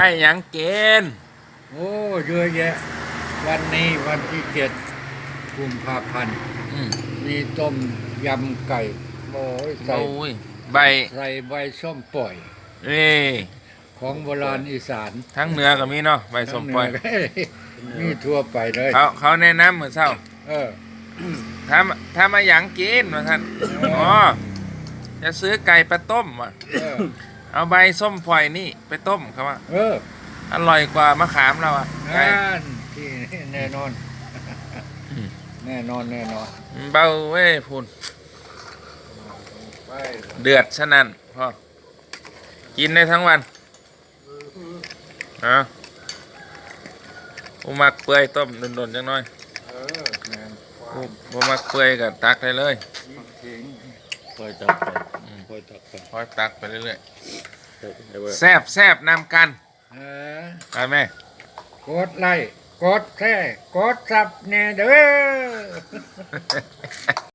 ได้หยังเกณฑ์โอ้เยอะแยะ วันนี้วันที่เจ็ดกุมภาพันธ์อืมมีต้มยำไก่โอ้ยใส่โอ้ยใบใส่ใบส้มปล่อยเอ้ยของโบราณอีสานทั้งเหนือก็มีเนาะใบสมปล่อยทั้งเหนือมีทั่วไปเลยเขาเขาแนะนำเหมือนเศร้าเออถ้าถ้ามาหยังกินมาท่านอ๋อจะซื้อไก่ไปต้มว่ะ เออเอาใบส้มปล่อยนี่ไปต้มเขาว่าเอออร่อยกว่ามะขามเราอะไก่นั่นที่แน่นอนอืมแน่นอนแน่นอนเบาเว้ยพูนไปเดือดสนั่นพ่อกินได้ทั้งวันอะอุมักเปื่อยต้มโดนๆจังน้อยเออแม่นควาอุมบ่มักเปื่อยก็ตักได้เลย จริง คอยตักไปคอยตักไป คอยตักไปเรื่อยเออๆ แซบแซบนำกันเออไปไหมกดไลค์กดแชร์กดซับแน่เด้อ